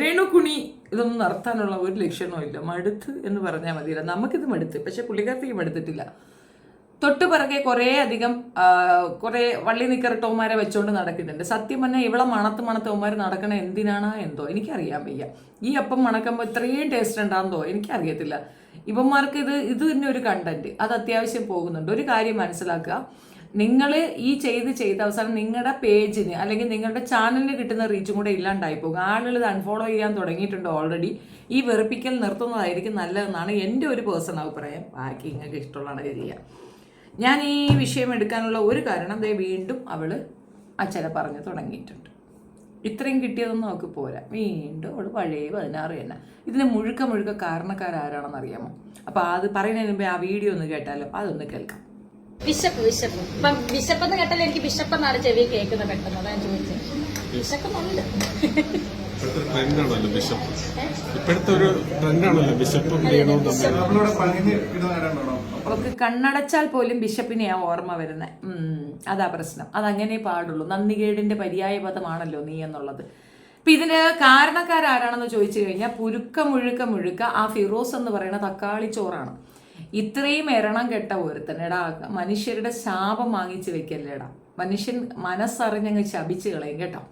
രേണുകുണി ഇതൊന്നും നടത്താനുള്ള ഒരു ലക്ഷണവും ഇല്ല മടുത്ത് എന്ന് പറഞ്ഞാൽ മതിയില്ല. നമുക്കിത് മടുത്ത്. പക്ഷെ പുള്ളിക്കാർത്തിക്ക് മടുത്തിട്ടില്ല. തൊട്ട് പിറകെ കുറേ അധികം കുറേ വള്ളി നിക്കറിട്ടവന്മാരെ വെച്ചുകൊണ്ട് നടക്കുന്നുണ്ട്. സത്യം പറഞ്ഞാൽ ഇവളെ മണത്ത് മണത്തവന്മാർ നടക്കണ എന്തിനാണ് എന്തോ? എനിക്കറിയാൻ വയ്യ. ഈ അപ്പം മണക്കുമ്പോൾ ഇത്രയും ടേസ്റ്റ് ഉണ്ടാകുന്നതോ? എനിക്കറിയത്തില്ല. ഇവന്മാർക്ക് ഇത് ഇത് തന്നെ ഒരു കണ്ടന്റ് അത് അത്യാവശ്യം പോകുന്നുണ്ട്. ഒരു കാര്യം മനസ്സിലാക്കുക. നിങ്ങൾ ഈ ചെയ്ത് ചെയ്ത് അവസാനം നിങ്ങളുടെ പേജിന് അല്ലെങ്കിൽ നിങ്ങളുടെ ചാനലിന് കിട്ടുന്ന റീച്ചും കൂടെ ഇല്ലാണ്ടായി പോകും. ആളുകൾ ഇത് അൺഫോളോ ചെയ്യാൻ തുടങ്ങിയിട്ടുണ്ട് ഓൾറെഡി ഈ വെറുപ്പിക്കൽ നിർത്തുന്നതായിരിക്കും നല്ലതെന്നാണ് എന്റെ ഒരു പേഴ്സണൽ അഭിപ്രായം. ബാക്കി നിങ്ങൾക്ക് ഇഷ്ടമുള്ളതാണ് ചെയ്യാം. ഞാൻ ഈ വിഷയം എടുക്കാനുള്ള ഒരു കാരണം ദേ വീണ്ടും അവൾ അച്ഛനെ പറഞ്ഞു തുടങ്ങിയിട്ടുണ്ട്. ഇത്രയും കിട്ടിയതൊന്നും അവൾക്ക് പോരാ. വീണ്ടും അവൾ പഴയ പതിനാറ് തന്നെ. ഇതിന് മുഴുക്ക മുഴുക്ക കാരണക്കാരാരാണെന്ന് അറിയാമോ അപ്പോൾ അത് പറയുന്നതിന് മുമ്പേ ആ വീഡിയോ ഒന്ന് കേട്ടാലോ? അതൊന്ന് കേൾക്കാം. Bishop bishop. ഇപ്പം ബിഷപ്പ് എന്ന് കേട്ടാൽ എനിക്ക് ബിഷപ്പ് എന്നാണ് ചെവി കേൾക്കുന്നത് പെട്ടെന്ന്. അതാ ചോദിച്ചത്. വിശക്കുന്നുണ്ട് ഇപ്പോഴത്തെ ട്രെൻഡാണല്ലോ ബിഷപ്പ്. ഇപ്പോഴത്തെ ഒരു ട്രെൻഡാണല്ലോ ബിഷപ്പും അവൾക്ക് കണ്ണടച്ചാൽ പോലും ബിഷപ്പിനെയാ ഓർമ്മ വരുന്നത് അതാ പ്രശ്നം. അതങ്ങനെ പാടുള്ളൂ. നന്ദികേടിന്റെ പര്യായ പദമാണല്ലോ നീ എന്നുള്ളത്. അപ്പൊ ഇതിന് കാരണക്കാരാരാണെന്ന് ചോദിച്ചു കഴിഞ്ഞാൽ പുരുക്ക മുഴുക്ക മുഴുക്ക ആ ഫിറോസ് എന്ന് പറയുന്ന തക്കാളി ചോറാണ്. ഇത്രയും എരണം കെട്ട ഒരുത്തനടാ മനുഷ്യരുടെ ശാപം വാങ്ങിച്ച് വെക്കല്ലേടാ. മനുഷ്യൻ മനസ്സറിഞ്ഞങ്ങ് ശപിച്ച് കളയും കേട്ടോ.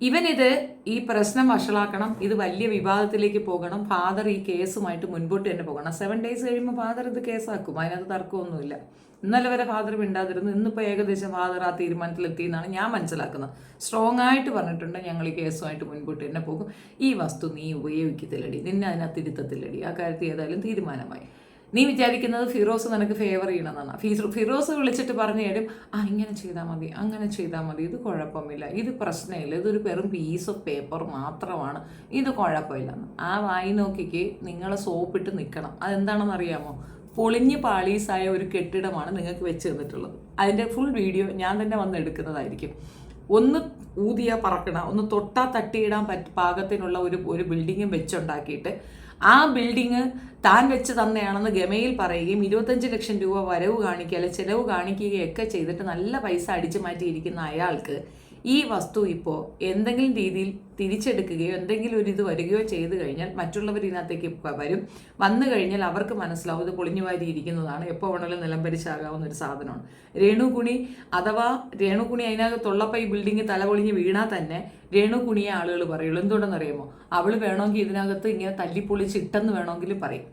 ഇവനിത് ഈ പ്രശ്നം വഷളാക്കണം ഇത് വലിയ വിവാദത്തിലേക്ക് പോകണം ഫാദർ ഈ കേസുമായിട്ട് മുൻപോട്ട് തന്നെ പോകണം. സെവൻ ഡേയ്സ് കഴിയുമ്പോൾ ഫാദർ ഇത് കേസാക്കും അതിനകത്ത് തർക്കമൊന്നുമില്ല. ഇന്നലെ വരെ ഫാദർ മിണ്ടാതിരുന്നു ഇന്നിപ്പോൾ ഏകദേശം ഫാദർ ആ തീരുമാനത്തിലെത്തി എന്നാണ് ഞാൻ മനസ്സിലാക്കുന്നത്. സ്ട്രോങ് ആയിട്ട് പറഞ്ഞിട്ടുണ്ട് ഞങ്ങൾ ഈ കേസുമായിട്ട് മുൻപോട്ട് തന്നെ പോകും. ഈ വസ്തു നീ ഉപയോഗിക്കത്തില്ലടി നിന്നെ അതിനകത്ത് ഇരുത്തത്തില്ലടി. ആ കാര്യത്തിൽ ഏതായാലും തീരുമാനമായി. നീ വിചാരിക്കുന്നത് ഫിറോസ് നിനക്ക് ഫേവർ ചെയ്യണമെന്നാണ്. ഫീസ് ഫിറോസ് വിളിച്ചിട്ട് പറഞ്ഞു തരും ആ ഇങ്ങനെ ചെയ്താൽ മതി അങ്ങനെ ചെയ്താൽ മതി ഇത് കുഴപ്പമില്ല ഇത് പ്രശ്നമില്ല ഇതൊരു വെറും പീസ് ഓഫ് പേപ്പർ മാത്രമാണ് ഇത് കുഴപ്പമില്ലെന്ന് ആ വായി നോക്കിക്ക് നിങ്ങൾ സോപ്പിട്ട് നിൽക്കണം. അതെന്താണെന്ന് അറിയാമോ? പൊളിഞ്ഞ് പാളീസായ ഒരു കെട്ടിടമാണ് നിങ്ങൾക്ക് വെച്ച് തന്നിട്ടുള്ളത്. അതിന്റെ ഫുൾ വീഡിയോ ഞാൻ തന്നെ വന്ന് എടുക്കുന്നതായിരിക്കും. ഒന്ന് ഊതിയ പറക്കണ ഒന്ന് തൊട്ടാ തട്ടിയിടാൻ പറ്റ പാകത്തിനുള്ള ഒരു ഒരു ബിൽഡിങ്ങും വെച്ചുണ്ടാക്കിയിട്ട് ആ ബിൽഡിങ് താൻ വെച്ച് തന്നെയാണെന്ന് ഗമയിൽ പറയുകയും ഇരുപത്തഞ്ച് ലക്ഷം രൂപ വരവ് കാണിക്കുക അല്ലെ ചെലവ് കാണിക്കുകയൊക്കെ ചെയ്തിട്ട് നല്ല പൈസ അടിച്ചു മാറ്റിയിരിക്കുന്ന അയാൾക്ക് ഈ വസ്തു ഇപ്പോൾ എന്തെങ്കിലും രീതിയിൽ തിരിച്ചെടുക്കുകയോ എന്തെങ്കിലും ഒരു ഇത് വരികയോ ചെയ്തു കഴിഞ്ഞാൽ മറ്റുള്ളവർ ഇതിനകത്തേക്ക് വരും. വന്നു കഴിഞ്ഞാൽ അവർക്ക് മനസ്സിലാവും ഇത് പൊളിഞ്ഞു വാരിയിരിക്കുന്നതാണ്. എപ്പോൾ വേണമെങ്കിലും നിലംപരിശാകാവുന്ന ഒരു സാധനമാണ്. രേണുകുണി അഥവാ രേണുകുണി അതിനകത്തുള്ളപ്പോൾ ഈ ബിൽഡിംഗ് തലപൊളിഞ്ഞ് വീണാൽ തന്നെ രേണുകുണിയെ ആളുകൾ പറയുള്ളൂ എന്തുകൊണ്ടെന്നറിയാമോ അവൾ വേണമെങ്കിൽ ഇതിനകത്ത് ഇങ്ങനെ തല്ലിപ്പൊളിച്ച് ഇട്ടെന്ന് വേണമെങ്കിൽ പറയും.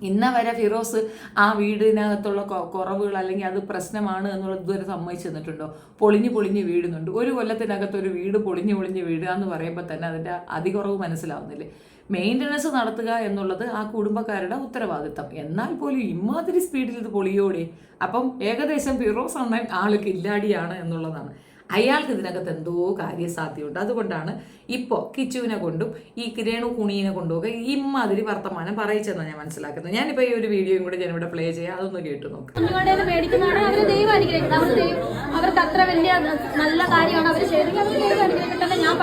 ഇന്ന വരെ ഫിറോസ് ആ വീടിനകത്തുള്ള കുറവുകൾ അല്ലെങ്കിൽ അത് പ്രശ്നമാണ് എന്നുള്ളത് ഇതുവരെ സമ്മതിച്ചു തന്നിട്ടുണ്ടോ? പൊളിഞ്ഞ് പൊളിഞ്ഞ് വീടുന്നുണ്ട്. ഒരു കൊല്ലത്തിനകത്ത് ഒരു വീട് പൊളിഞ്ഞ് പൊളിഞ്ഞ് വീടുക എന്ന് പറയുമ്പോൾ തന്നെ അതിന്റെ അതികുറവ് മനസ്സിലാവുന്നില്ലേ? മെയിന്റനൻസ് നടത്തുക എന്നുള്ളത് ആ കുടുംബക്കാരുടെ ഉത്തരവാദിത്തം. എന്നാൽ പോലും ഇമാതിരി സ്പീഡിൽ ഇത് പൊളിയോടെ. അപ്പം ഏകദേശം ഫിറോസ് അണ്ണൻ ആൾക്ക് കില്ലാടിയാണ് എന്നുള്ളതാണ്. അയാൾക്ക് ഇതിനകത്ത് എന്തോ കാര്യസാധ്യമുണ്ട് അതുകൊണ്ടാണ് ഇപ്പോൾ കിച്ചുവിനെ കൊണ്ടും ഈ കിരേണു കുണീനെ കൊണ്ടും ഒക്കെ ഇമ്മാതിരി വർത്തമാനം പറയിച്ചെന്നാണ് ഞാൻ മനസ്സിലാക്കുന്നത്. ഞാനിപ്പോൾ ഈ ഒരു വീഡിയോയും കൂടി ഞാനിവിടെ പ്ലേ ചെയ്യാം. അതൊന്ന് കേട്ടു നോക്കാം. വലിയ നല്ല കാര്യമാണ് അവർ ഞാൻ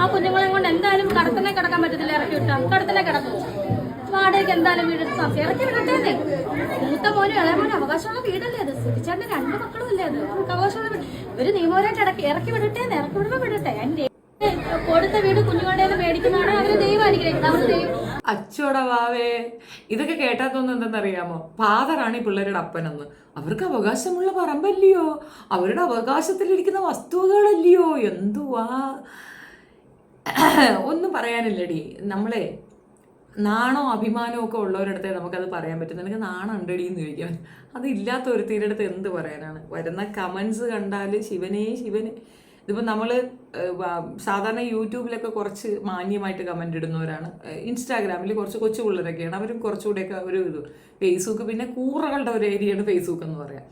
ആ കുഞ്ഞുങ്ങളെ കൊണ്ട് എന്തായാലും കടത്തനെ കിടക്കാൻ പറ്റത്തില്ല. ഇറക്കി വിട്ടാൽ. കടത്തനെ കിടക്കും. വാടകയ്ക്ക് എന്തായാലും വീട് സം- ഇറക്കി വിടട്ടേന്നേ. മൂത്ത മോനും ഇളയ മോനും അവകാശമുള്ള വീടല്ലേ അത്? സുധിച്ചേട്ടന് രണ്ട് മക്കളും അല്ലേ അത്? അവർക്ക് അവകാശമുള്ള ഒരു നിയമപരമായിട്ട് ഇറക്കി ഇറക്കി വിടട്ടേന്ന് ഇറക്കി വിടുമ്പോ വിടട്ടെ. എന്റെ കൊടുത്ത വീട് കുഞ്ഞുങ്ങളുടെ മേടിക്കുന്നതാണ് അവർ ദൈവം അനുഗ്രഹിക്കുന്നത് അവർ ദൈവം അച്ചോട വാവേ ഇതൊക്കെ കേട്ടാ തോന്നുന്നത് എന്തെന്നറിയാമോ? ഫാദറാണ് ഈ പിള്ളേരുടെ അപ്പനെന്ന്. അവർക്ക് അവകാശമുള്ള പറമ്പല്ലയോ? അവരുടെ അവകാശത്തിലിരിക്കുന്ന വസ്തുവകളല്ലയോ? എന്തുവാ? ഒന്നും പറയാനില്ലടി. നമ്മളെ നാണോ അഭിമാനമോ ഒക്കെ ഉള്ളവരടുത്തേ നമുക്കത് പറയാൻ പറ്റും. നിനക്ക് നാണം ഉണ്ടടി എന്ന് ചോദിക്കാൻ അത് ഇല്ലാത്ത ഒരുത്തിയുടെ അടുത്ത് എന്ത് പറയാനാണ്? വരുന്ന കമൻസ് കണ്ടാൽ ശിവനേ ശിവനെ. ഇതിപ്പോൾ നമ്മൾ സാധാരണ യൂട്യൂബിലൊക്കെ കുറച്ച് മാന്യമായിട്ട് കമന്റ് ഇടുന്നവരാണ്. ഇൻസ്റ്റാഗ്രാമിൽ കുറച്ച് കൊച്ചു പിള്ളേരൊക്കെയാണ്. അവരും കുറച്ചുകൂടെയൊക്കെ ഒരു ഇത്. ഫേസ്ബുക്ക് പിന്നെ കൂറകളുടെ ഒരു ഏരിയയാണ് ഫേസ്ബുക്ക് എന്ന് പറയാം.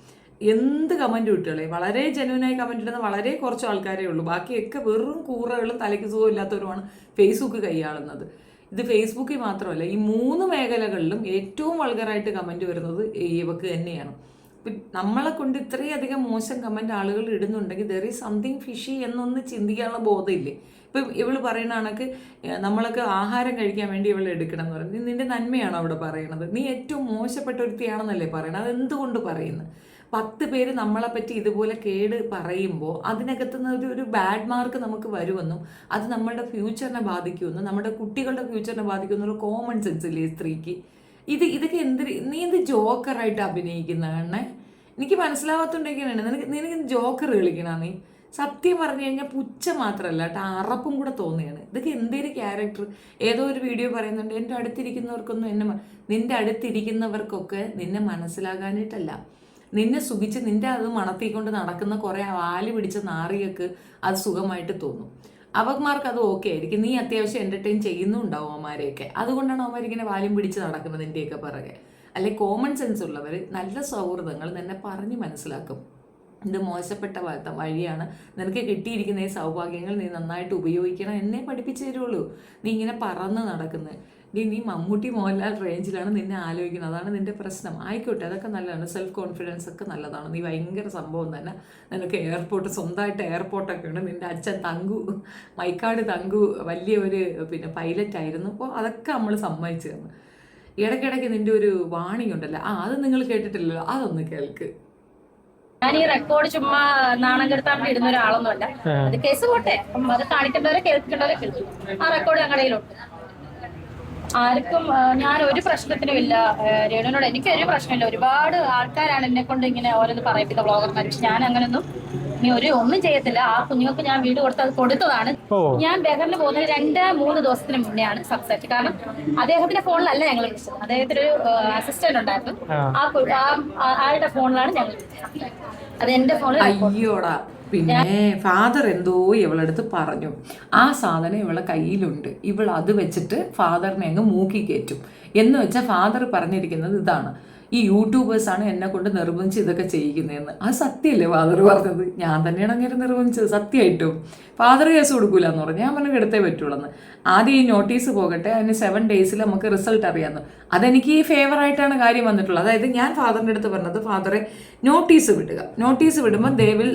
എന്ത് കമന്റ് കിട്ടുകളെ വളരെ ജനുവനായി കമന്റ് ഇടുന്ന വളരെ കുറച്ച് ആൾക്കാരേ ഉള്ളൂ. ബാക്കിയൊക്കെ വെറും കൂറകളും തലയ്ക്ക് സുഖം ഇല്ലാത്തവരുമാണ് ഫേസ്ബുക്ക് കൈയാളുന്നത് ഇത് ഫേസ്ബുക്കിൽ മാത്രമല്ല ഈ മൂന്ന് മേഖലകളിലും ഏറ്റവും വൾഗറായിട്ട് കമന്റ് വരുന്നത് ഇവക്ക് തന്നെയാണ്. നമ്മളെ കൊണ്ട് ഇത്രയധികം മോശം കമന്റ് ആളുകൾ ഇടുന്നുണ്ടെങ്കിൽ ദർ ഈസ് സംതിങ് ഫിഷി എന്നൊന്ന് ചിന്തിക്കാനുള്ള ബോധമില്ലേ? ഇപ്പം ഇവൾ പറയുന്ന കണക്ക് നമ്മളൊക്കെ ആഹാരം കഴിക്കാൻ വേണ്ടി ഇവൾ എടുക്കണം എന്ന് പറയുന്നത്. നിന്റെ നന്മയാണോ അവിടെ പറയണത്? നീ ഏറ്റവും മോശപ്പെട്ട ഒരുത്തിയാണെന്നല്ലേ പറയണത്? അത് എന്തുകൊണ്ട് പറയുന്നത്? പത്ത് പേര് നമ്മളെ പറ്റി ഇതുപോലെ കേട് പറയുമ്പോൾ അതിനകത്ത് നിന്ന് ഒരു ഒരു ബാഡ് മാർക്ക് നമുക്ക് വരുമെന്നും അത് നമ്മളുടെ ഫ്യൂച്ചറിനെ ബാധിക്കുമെന്നും നമ്മുടെ കുട്ടികളുടെ ഫ്യൂച്ചറിനെ ബാധിക്കുമെന്നുള്ള കോമൺ സെൻസ് ഇല്ലേ സ്ത്രീക്ക്? ഇത് ഇതൊക്കെ എന്ത് നീ എന്ത് ജോക്കറായിട്ട് അഭിനയിക്കുന്നതാണേ? എനിക്ക് മനസ്സിലാവാത്തോണ്ടെങ്കിലാണ് നിനക്ക് നിനക്ക് ജോക്കർ കളിക്കണ നീ? സത്യം പറഞ്ഞു കഴിഞ്ഞാൽ പുച്ച മാത്രമല്ല കേട്ടോ അറപ്പും കൂടെ തോന്നുകയാണ് ഇതൊക്കെ എന്തൊരു ക്യാരക്ടർ ഏതോ ഒരു വീഡിയോ പറയുന്നുണ്ട് എന്റെ അടുത്തിരിക്കുന്നവർക്കൊന്നും എന്നെ നിന്റെ അടുത്തിരിക്കുന്നവർക്കൊക്കെ നിന്നെ മനസ്സിലാകാനായിട്ടല്ല. നിന്നെ സുഖിച്ച് നിന്റെ അത് മണത്തിക്കൊണ്ട് നടക്കുന്ന കുറേ വാൽ പിടിച്ച നാറികൾക്ക് അത് സുഖമായിട്ട് തോന്നും. അവന്മാർക്ക് അത് ഓക്കെ ആയിരിക്കും. നീ അത്യാവശ്യം എന്റർടൈൻ ചെയ്യുന്നുണ്ടാവും അവന്മാരെയൊക്കെ. അതുകൊണ്ടാണ് അവന്മാർ ഇങ്ങനെ വാലും പിടിച്ച് നടക്കുന്നത് നിന്റെയൊക്കെ പിറകെ. അല്ലെ കോമൺ സെൻസ് ഉള്ളവർ നല്ല സൗഹൃദങ്ങൾ നിന്നെ പറഞ്ഞ് മനസ്സിലാക്കും. ഇത് മോശപ്പെട്ട വഴിയാണ് നിനക്ക് കിട്ടിയിരിക്കുന്ന ഈ സൗഭാഗ്യങ്ങൾ നീ നന്നായിട്ട് ഉപയോഗിക്കണം എന്നേ പഠിപ്പിച്ചു തരുള്ളൂ. നീ ഇങ്ങനെ പറന്ന് നടക്കുന്നത് നീ നീ മമ്മൂട്ടി മോഹൻലാൽ റേഞ്ചിലാണ് നിന്നെ ആലോചിക്കുന്നത്. അതാണ് നിന്റെ പ്രശ്നം. ആയിക്കോട്ടെ അതൊക്കെ നല്ലതാണ്. സെൽഫ് കോൺഫിഡൻസ് ഒക്കെ നല്ലതാണ്. നീ ഭയങ്കര സംഭവം തന്നെ. നിനക്ക് എയർപോർട്ട് സ്വന്തമായിട്ട് എയർപോർട്ടൊക്കെ ഉണ്ട് നിന്റെ അച്ഛൻ തങ്കു മൈക്കാട് തങ്കു വലിയ ഒരു പിന്നെ പൈലറ്റ് ആയിരുന്നു. അപ്പോൾ അതൊക്കെ നമ്മൾ സമ്മതിച്ചു തന്നു. ഇടയ്ക്കിടയ്ക്ക് നിന്റെ ഒരു വാണിംഗ് ഉണ്ടല്ലോ. ആ അത് നിങ്ങൾ കേട്ടിട്ടില്ലല്ലോ. അതൊന്ന് കേൾക്ക്. ഞാൻ ഈ റെക്കോർഡ് ചുമ്മാ നാണം കെടുത്താൻ വേണ്ടി ഇടുന്ന ഒരാളൊന്നുമല്ല. അത് കേസ് പോട്ടെ. അത് കാണിക്കേണ്ടവരെ കേൾക്കേണ്ടവരെ കേൾക്കും. ആ റെക്കോർഡ് ഞങ്ങളുടെ കയ്യിലുണ്ട്. ആർക്കും ഞാൻ ഒരു പ്രശ്നത്തിനും ഇല്ല രേണുവിനോട് എനിക്ക് ഒരു പ്രശ്നമില്ല. ഒരുപാട് ആൾക്കാരാണ് എന്നെ കൊണ്ട് ഇങ്ങനെ ഓരോന്ന് പറയിപ്പിക്കുന്ന ബ്ലോഗർമാർ പക്ഷെ ഞാൻ അങ്ങനൊന്നും നീ ഒരു ഒന്നും ചെയ്യത്തില്ല. ആ കുഞ്ഞുങ്ങൾക്ക് ഞാൻ വീട് കൊടുത്ത് കൊടുത്തതാണ്. ഞാൻ ബഹറിന് പോകുന്നത് രണ്ട് മൂന്ന് ദിവസത്തിന് മുന്നെയാണ് സംസാരിച്ചത്. കാരണം അദ്ദേഹത്തിന്റെ ഫോണിലല്ല ഞങ്ങൾ വിളിച്ചത്. അദ്ദേഹത്തിന് ഒരു അസിസ്റ്റന്റ് ഉണ്ടായിരുന്നു. ആ. ആളുടെ ഫോണിലാണ് ഞങ്ങൾ വിളിച്ചത്. അത് എന്റെ ഫോണിൽ അയ്യോടാ. പിന്നെ ഫാദർ എന്തോ ഇവളടുത്ത് പറഞ്ഞു. ആ സാധനം ഇവളെ കയ്യിലുണ്ട്. ഇവൾ അത് വെച്ചിട്ട് ഫാദറിനെ അങ്ങ് മൂക്കി കയറ്റും. എന്ന് വെച്ചാൽ ഫാദർ പറഞ്ഞിരിക്കുന്നത് ഇതാണ്. ഈ യൂട്യൂബേഴ്സാണ് എന്നെ കൊണ്ട് നിർബന്ധിച്ച് ഇതൊക്കെ ചെയ്യിക്കുന്നതെന്ന്. അത് സത്യമല്ലേ ഫാദർ പറഞ്ഞത്? ഞാൻ തന്നെയാണ് അങ്ങനെ നിർബന്ധിച്ചത് സത്യമായിട്ടും. ഫാദർ കേസ് കൊടുക്കൂല എന്ന് പറഞ്ഞു. ഞാൻ പറഞ്ഞു എടുത്തേ പറ്റുള്ളൂ എന്ന് ആദ്യം ഈ നോട്ടീസ് പോകട്ടെ അതിന് സെവൻ ഡേയ്സിൽ നമുക്ക് റിസൾട്ട് അറിയാമെന്ന് അതെനിക്ക് ഫേവർ ആയിട്ടാണ് കാര്യം വന്നിട്ടുള്ളത്. അതായത് ഞാൻ ഫാദറിന്റെ അടുത്ത് പറഞ്ഞത് ഫാദറെ നോട്ടീസ് വിടുക. നോട്ടീസ് വിടുമ്പോൾ ദേ വിൽ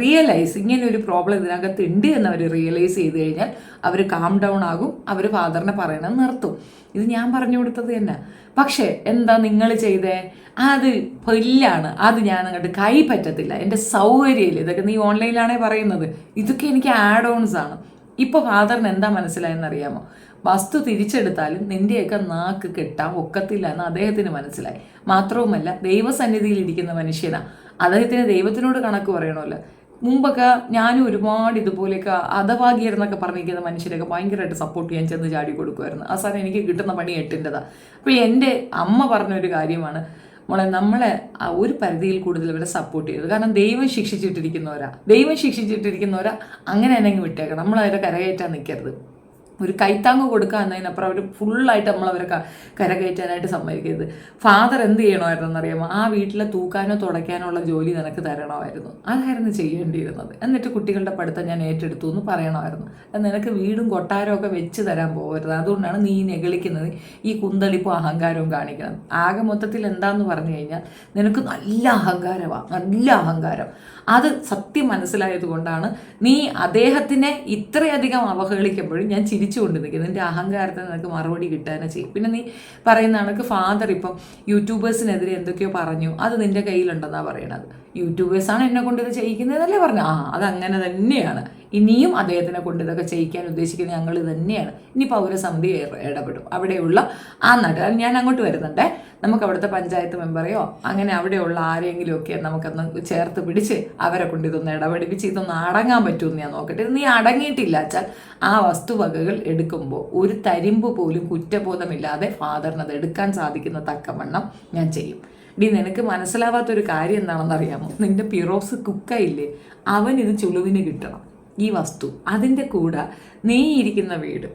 റിയലൈസ് ഇങ്ങനെ ഒരു പ്രോബ്ലം ഇതിനകത്ത് ഉണ്ട് എന്ന് അവർ റിയലൈസ് ചെയ്ത് കഴിഞ്ഞാൽ അവർ കാം ഡൗൺ ആകും അവർ ഫാദറിനെ പറയണത് നിർത്തും. ഇത് ഞാൻ പറഞ്ഞു കൊടുത്തത് തന്നെ. പക്ഷേ എന്താ നിങ്ങൾ ചെയ്തേ? അത് പൊല്ലാണ്. അത് ഞാൻ അങ്ങോട്ട് കൈ പറ്റത്തില്ല. എന്റെ സൗകര്യമില്ല. ഇതൊക്കെ നീ ഓൺലൈനിലാണേ പറയുന്നത്. ഇതൊക്കെ എനിക്ക് ആഡ് ഓൺസ് ആണ് ഇപ്പോൾ ഫാദറിന് എന്താ മനസ്സിലായെന്നറിയാമോ വസ്തു തിരിച്ചെടുത്താലും നിന്റെയൊക്കെ നാക്ക് കെട്ടാൻ ഒക്കത്തില്ല എന്ന് അദ്ദേഹത്തിന് മനസ്സിലായി. മാത്രവുമല്ല ദൈവസന്നിധിയിൽ ഇരിക്കുന്ന മനുഷ്യനാ. അദ്ദേഹത്തിന് ദൈവത്തിനോട് കണക്ക് പറയണമല്ലോ. മുമ്പൊക്കെ ഞാനും ഒരുപാട് ഇതുപോലെയൊക്കെ അധഭാഗ്യരെന്നൊക്കെ പറഞ്ഞിരിക്കുന്ന മനുഷ്യരൊക്കെ ഭയങ്കരമായിട്ട് സപ്പോർട്ട് ചെയ്യാൻ ചെന്ന് ചാടി കൊടുക്കുമായിരുന്നു. അവസാനം എനിക്ക് കിട്ടുന്ന പണി എട്ടിന്റെതാ. അപ്പോൾ എന്റെ അമ്മ പറഞ്ഞൊരു കാര്യമാണ് മോളെ നമ്മളെ ഒരു പരിധിയിൽ കൂടുതൽ ഇവരെ സപ്പോർട്ട് ചെയ്തത് കാരണം ദൈവം ശിക്ഷിച്ചിട്ടിരിക്കുന്നവരാ. ദൈവം ശിക്ഷിച്ചിട്ടിരിക്കുന്നവരാ അങ്ങനെ തന്നെ നമ്മൾ അവരെ കരകയറ്റാൻ നിൽക്കരുത് ഒരു കൈത്താങ്ങ് കൊടുക്കുക എന്നതിനപ്പുറം അവർ ഫുള്ളായിട്ട് ക- കരകയറ്റാനായിട്ട് സമ്മതിക്കരുത്. ഫാദർ എന്ത് ചെയ്യണമായിരുന്നു അറിയാമോ ആ വീട്ടിലെ തൂക്കാനോ തുടയ്ക്കാനോ ഉള്ള ജോലി നിനക്ക് തരണമായിരുന്നു. അതായിരുന്നു ചെയ്യേണ്ടിയിരുന്നത്. എന്നിട്ട് കുട്ടികളുടെ പഠിത്തം ഞാൻ ഏറ്റെടുത്തു എന്ന് പറയണമായിരുന്നു. നിനക്ക് വീടും കൊട്ടാരവും ഒക്കെ വെച്ച് തരാൻ പോകരുത്. അതുകൊണ്ടാണ് നീ നെകളിക്കുന്നത് ഈ കുന്തളിപ്പും അഹങ്കാരവും കാണിക്കണം. ആകെ മൊത്തത്തിൽ എന്താന്ന് പറഞ്ഞു കഴിഞ്ഞാൽ നിനക്ക് നല്ല അഹങ്കാരമാണ് നല്ല അഹങ്കാരം. അത് സത്യം മനസ്സിലായത് കൊണ്ടാണ് നീ അദ്ദേഹത്തിനെ ഇത്രയധികം അവഹേളിക്കുമ്പോഴും ഞാൻ ചിരിച്ചുകൊണ്ട് നിൽക്കുന്നത് എന്റെ അഹങ്കാരത്തിന് നിനക്ക് മറുപടി കിട്ടാനേ ചെയ്യും. പിന്നെ നീ പറയുന്ന കണക്ക് ഫാദർ ഇപ്പം യൂട്യൂബേഴ്സിനെതിരെ എന്തൊക്കെയോ പറഞ്ഞു. അത് നിന്റെ കയ്യിലുണ്ടെന്നാണ് പറയണത്. യൂട്യൂബേഴ്സാണ് എന്നെ കൊണ്ട് ഇത് ചെയ്യിക്കുന്നതല്ലേ പറഞ്ഞു ആ അത് അങ്ങനെ തന്നെയാണ്. ഇനിയും അദ്ദേഹത്തിനെ കൊണ്ട് ഇതൊക്കെ ചെയ്യിക്കാൻ ഉദ്ദേശിക്കുന്ന ഞങ്ങൾ തന്നെയാണ്. ഇനി പൗരസമിതി ഇട- ഇടപെടും. അവിടെയുള്ള ആ നാട്ടിൽ ഞാൻ അങ്ങോട്ട് വരുന്നുണ്ടേ. നമുക്ക് അവിടുത്തെ പഞ്ചായത്ത് മെമ്പറെയോ അങ്ങനെ അവിടെയുള്ള ആരെങ്കിലും ഒക്കെ നമുക്കൊന്ന് ചേർത്ത് പിടിച്ച് അവരെ കൊണ്ട് ഇതൊന്ന് ഇടപെടിപ്പിച്ച് ഇതൊന്ന് അടങ്ങാൻ പറ്റുമെന്ന് ഞാൻ നോക്കട്ടെ. നീ അടങ്ങിയിട്ടില്ല വെച്ചാൽ ആ വസ്തുവകകൾ എടുക്കുമ്പോൾ ഒരു തരിമ്പ് പോലും കുറ്റബോധമില്ലാതെ ഫാദറിന് അത് എടുക്കാൻ സാധിക്കുന്ന തക്കവണ്ണം ഞാൻ ചെയ്യും. ഡി നിനക്ക് മനസ്സിലാവാത്തൊരു കാര്യം എന്താണെന്ന് അറിയാമോ നിന്റെ പിറോസ് കുക്കയില്ലേ? അവൻ ഇത് ചുളുവിന് കിട്ടണം. ഈ വസ്തു അതിന്റെ കൂടെ നീ ഇരിക്കുന്ന വീട്.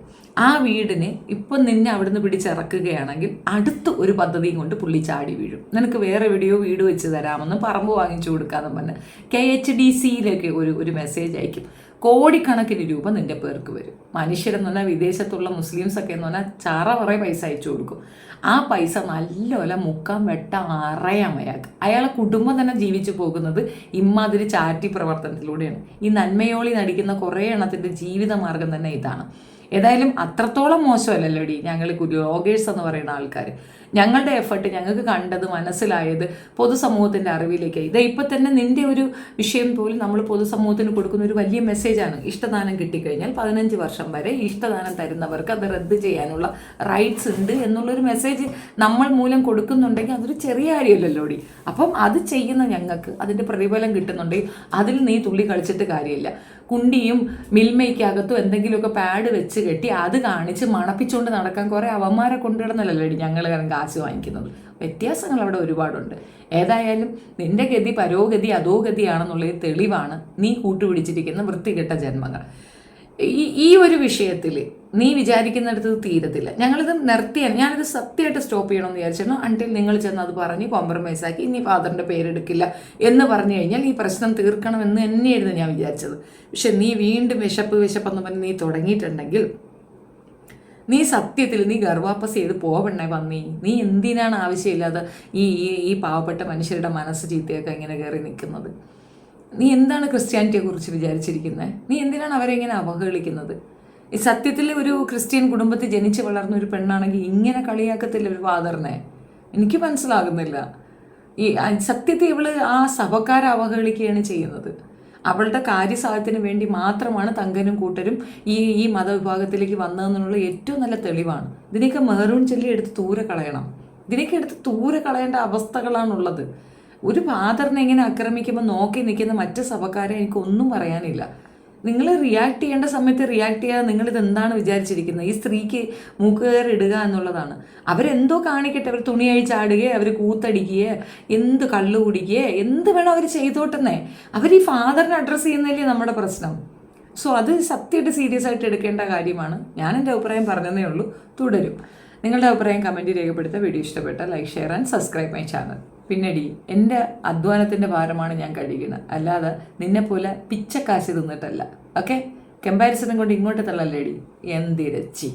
ആ വീടിനെ ഇപ്പം നിന്നെ അവിടുന്ന് പിടിച്ചിറക്കുകയാണെങ്കിൽ അടുത്ത ഒരു പദ്ധതിയും കൊണ്ട് പുള്ളി ചാടി വീഴും. നിനക്ക് വേറെ എവിടെയോ വീട് വെച്ച് തരാമെന്ന് പറമ്പ് വാങ്ങിച്ചു കൊടുക്കാമെന്ന് പറഞ്ഞ് കെ എച്ച് ഡി സിയിലേക്ക് ഒരു ഒരു മെസ്സേജ് അയക്കും. കോടിക്കണക്കിന് രൂപ നിന്റെ പേർക്ക് വരും. മനുഷ്യരെന്ന് പറഞ്ഞാൽ വിദേശത്തുള്ള മുസ്ലിംസ് ഒക്കെ എന്ന് പറഞ്ഞാൽ ചാറ കുറേ പൈസ അയച്ചു കൊടുക്കും. ആ പൈസ നല്ലപോലെ മുക്കാൻ വെട്ട അറയാം അയാൾക്ക്. അയാളെ കുടുംബം തന്നെ ജീവിച്ചു പോകുന്നത് ഇമ്മാതിരി ചാറ്റി പ്രവർത്തനത്തിലൂടെയാണ്. ഈ നന്മയോളി നടിക്കുന്ന കുറേ എണ്ണത്തിന്റെ ജീവിത മാർഗം തന്നെ ഇതാണ്. ഏതായാലും അത്രത്തോളം മോശമല്ലല്ലോ ഡി ഞങ്ങൾ ബ്ലോഗേഴ്സ് എന്ന് പറയുന്ന ആൾക്കാർ ഞങ്ങളുടെ എഫർട്ട് ഞങ്ങൾക്ക് കണ്ടത് മനസ്സിലായത് പൊതുസമൂഹത്തിന്റെ അറിവിലേക്ക്. ഇതേ ഇപ്പം തന്നെ നിന്റെ ഒരു വിഷയം പോലും നമ്മൾ പൊതുസമൂഹത്തിന് കൊടുക്കുന്ന ഒരു വലിയ മെസ്സേജാണ് ഇഷ്ടദാനം കിട്ടിക്കഴിഞ്ഞാൽ പതിനഞ്ച് വർഷം വരെ ഇഷ്ടദാനം തരുന്നവർക്ക് അത് റദ്ദ് ചെയ്യാനുള്ള റൈറ്റ്സ് ഉണ്ട് എന്നുള്ളൊരു മെസ്സേജ് നമ്മൾ മൂലം കൊടുക്കുന്നുണ്ടെങ്കിൽ അതൊരു ചെറിയ കാര്യമല്ലല്ലോ ഡി അപ്പം അത് ചെയ്യുന്ന ഞങ്ങൾക്ക് അതിന്റെ പ്രതിഫലം കിട്ടുന്നുണ്ടെങ്കിൽ അതിൽ നീ തുള്ളി കളിച്ചിട്ട് കാര്യമില്ല. കുണ്ടിയും മിൽമയ്ക്കകത്തും എന്തെങ്കിലുമൊക്കെ പാഡ് വെച്ച് കെട്ടി അത് കാണിച്ച് മണപ്പിച്ചുകൊണ്ട് നടക്കാൻ കുറേ അവന്മാരെ കൊണ്ടുവിടുന്നല്ലോ ഞങ്ങൾ കാരണം കാശ് വാങ്ങിക്കുന്നത്. വ്യത്യാസങ്ങൾ അവിടെ ഒരുപാടുണ്ട്. ഏതായാലും നിന്റെ ഗതി പരോഗതി അധോഗതിയാണെന്നുള്ളത് തെളിവാണ് നീ കൂട്ടുപിടിച്ചിരിക്കുന്ന വൃത്തികെട്ട ജന്മങ്ങൾ. ഈ ഈ ഒരു വിഷയത്തിൽ നീ വിചാരിക്കുന്നിടത്ത് തീരത്തില്ല. ഞങ്ങളിത് നിർത്തിയാൽ ഞാനിത് സത്യമായിട്ട് സ്റ്റോപ്പ് ചെയ്യണമെന്ന് വിചാരിച്ചിരുന്നു. അൺടിൽ നിങ്ങൾ ചെന്ന് അത് പറഞ്ഞ് കോംപ്രമൈസ് ആക്കി ഇനി ഫാദറിന്റെ പേരെടുക്കില്ല എന്ന് പറഞ്ഞു കഴിഞ്ഞാൽ ഈ പ്രശ്നം തീർക്കണമെന്ന് തന്നെയായിരുന്നു ഞാൻ വിചാരിച്ചത്. പക്ഷെ നീ വീണ്ടും വിശപ്പ് വിശപ്പെന്ന് പറഞ്ഞ് നീ തുടങ്ങിയിട്ടുണ്ടെങ്കിൽ നീ സത്യത്തിൽ നീ ഗർഭാപ്പസ് ചെയ്ത് പോവണ്ണേ പന്നി. നീ എന്തിനാണ് ആവശ്യമില്ലാതെ ഈ ഈ പാവപ്പെട്ട മനുഷ്യരുടെ മനസ്സ് ചീത്തയൊക്കെ ഇങ്ങനെ കയറി നിൽക്കുന്നത്? നീ എന്താണ് ക്രിസ്ത്യാനിറ്റിയെ കുറിച്ച് വിചാരിച്ചിരിക്കുന്നത് നീ എന്തിനാണ് അവരെ ഇങ്ങനെ അവഹേളിക്കുന്നത്? ഈ സത്യത്തിൽ ഒരു ക്രിസ്ത്യൻ കുടുംബത്തിൽ ജനിച്ച് വളർന്ന ഒരു പെണ്ണാണെങ്കിൽ ഇങ്ങനെ കളിയാക്കത്തില്ല ഒരു ഫാദറിനെ? എനിക്ക് മനസ്സിലാകുന്നില്ല. ഈ സത്യത്തെ ഇവൾ ആ സഭക്കാരെ അവഹേളിക്കുകയാണ് ചെയ്യുന്നത്. അവളുടെ കാര്യസാധ്യത്തിന് വേണ്ടി മാത്രമാണ് തങ്കനും കൂട്ടരും ഈ ഈ മതവിഭാഗത്തിലേക്ക് വന്നതെന്നുള്ള ഏറ്റവും നല്ല തെളിവാണ്. ഇതിനെയൊക്കെ മെഹറൂൺ ചെല്ലി എടുത്ത് തൂരെ കളയണം. ഇതിനെയൊക്കെ എടുത്ത് തൂരെ കളയേണ്ട അവസ്ഥകളാണുള്ളത്. ഒരു ഫാദറിനെ ഇങ്ങനെ ആക്രമിക്കുമ്പോൾ നോക്കി നിൽക്കുന്ന മറ്റ് സഭക്കാരെ എനിക്കൊന്നും പറയാനില്ല. നിങ്ങൾ റിയാക്ട് ചെയ്യേണ്ട സമയത്ത് റിയാക്ട് ചെയ്യാതെ നിങ്ങൾ ഇതെന്താണ് വിചാരിച്ചിരിക്കുന്നത്? ഈ സ്ത്രീക്ക് മൂക്കുകയറിടുക എന്നുള്ളതാണ്. അവരെന്തോ കാണിക്കട്ടെ? അവർ തുണി അഴിച്ചാടുകയോ അവർ കൂത്തടിക്കുകയോ എന്ത് കള്ളു കുടിക്കുകയോ എന്ത് വേണം അവർ ചെയ്തോട്ടെന്നേ. അവർ ഈ ഫാദറിനെ അഡ്രസ്സ് ചെയ്യുന്നതല്ലേ നമ്മുടെ പ്രശ്നം. സോ അത് സത്യമായിട്ട് സീരിയസ് ആയിട്ട് എടുക്കേണ്ട കാര്യമാണ്. ഞാൻ എന്റെ അഭിപ്രായം പറഞ്ഞതേ ഉള്ളൂ. തുടരും. നിങ്ങളുടെ അഭിപ്രായം കമന്റ് രേഖപ്പെടുത്തുക. വീഡിയോ ഇഷ്ടപ്പെട്ട like share and subscribe my channel പിന്നടി എന്റെ അധ്വാനത്തിന്റെ ഭാരമാണ് ഞാൻ കഴിക്കുന്നത് അല്ലാതെ നിന്നെപ്പോലെ പിച്ചക്കാശ് തിന്നിട്ടല്ല. ഓക്കെ കമ്പാരിസണും കൊണ്ട് ഇങ്ങോട്ട് തള്ളല്ലേടി? എന്തിരച്ചി.